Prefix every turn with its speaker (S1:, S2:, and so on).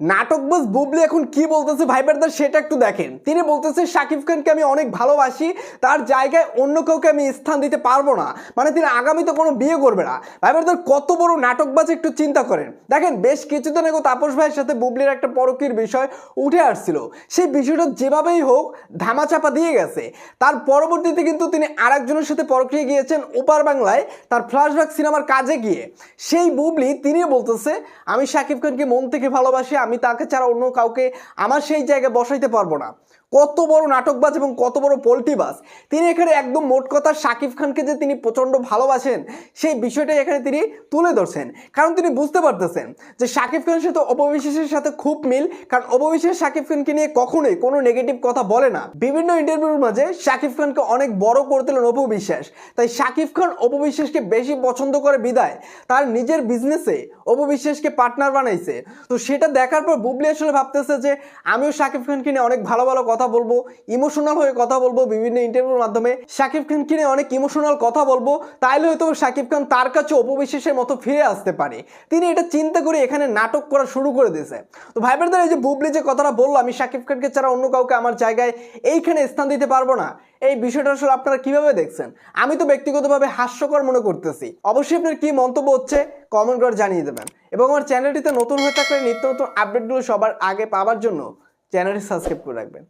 S1: নাটকবাজ বুবলি এখন কি বলতেছে ভাইবারদার সেটা একটু দেখেন। তিনি বলতেছে, শাকিব খানকে আমি অনেক ভালোবাসি, তার জায়গায় অন্য কাউকে আমি স্থান দিতে পারব না। মানে তিনি আগামীতে কোনো বিয়ে করবে না। ভাইবারদার কত বড় নাটকবাজ একটু চিন্তা করেন। দেখেন, বেশ কিছুদিন আগে তাপস ভাইয়ের সাথে বুবলির একটা পরকীর বিষয় উঠে আসছিল। সেই বিষয়টা যেভাবেই হোক, ধামাচাপা দিয়ে গেছে। তার পরবর্তীতে কিন্তু তিনি আরেকজনের সাথে পরকীয় গিয়েছেন ওপার বাংলায়, তার ফ্ল্যাশব্যাক সিনেমার কাজে গিয়ে। সেই বুবলি তিনি বলতেছে, আমি শাকিব খানকে মন থেকে ভালোবাসি আমি তাকে ছাড়া অন্য কাউকে আমার সেই জায়গায় বসাইতে পারব না। কত বড় নাটকবাজ এবং কত বড় পোল্টিবাজ তিনি এখানে একদম মোট কথা শাকিব খানকে যে তিনি প্রচণ্ড ভালোবাসেন, সেই বিষয়টাই এখানে তিনি তুলে ধরছেন। কারণ তিনি বুঝতে পারতেছেন যে শাকিব খানের সাথে অপবিশ্বাসের সাথে খুব মিল, কারণ অপবিশ্বাস শাকিব খানকে নিয়ে কখনোই কোনো নেগেটিভ কথা বলে না। বিভিন্ন ইন্টারভিউর মাঝে শাকিব খানকে অনেক বড় করতেলেন অপবিশ্বাস। তাই শাকিব খান অপবিশ্বাসকে বেশি পছন্দ করে বিদায়। তার নিজের বিজনেসে অপবিশ্বাসকে পার্টনার বানাইছে। তো সেটা দেখার পর বুবলি আসলে ভাবতেছে যে, আমিও শাকিব খানকে নিয়ে অনেক ভালো ভালো কথা বলব ইমোশনাল হয়ে কথা বলব বিভিন্ন ইন্টারভিউর মাধ্যমে। শাকিব খানকে নিয়ে অনেক ইমোশনাল কথা বলব, তাইলে হয়তো শাকিব খান তার কাছে অপবিশ্বাসের মতো ফিরে আসতে পারে। তিনি এটা চিন্তা করে এখানে নাটক করা শুরু করে দিয়েছে। তো ভাইবারদের এই যে বুবলি যে কথাটা বলল, আমি শাকিব খানকে ছাড়া অন্য কাউকে আমার জায়গায় এইখানে স্থান দিতে পারব না। এই বিষয়টা আসলে আপনারা কীভাবে দেখছেন? আমি তো ব্যক্তিগতভাবে হাস্যকর মনে করতেছি। অবশ্যই আপনার কি মন্তব্য হচ্ছে কমেন্ট করে জানিয়ে দেবেন। এবং আমার চ্যানেলটিতে নতুন হয়ে থাকলে নিত্য নতুন আপডেটগুলো সবার আগে পাওয়ার জন্য চ্যানেলটি সাবস্ক্রাইব করে রাখবেন।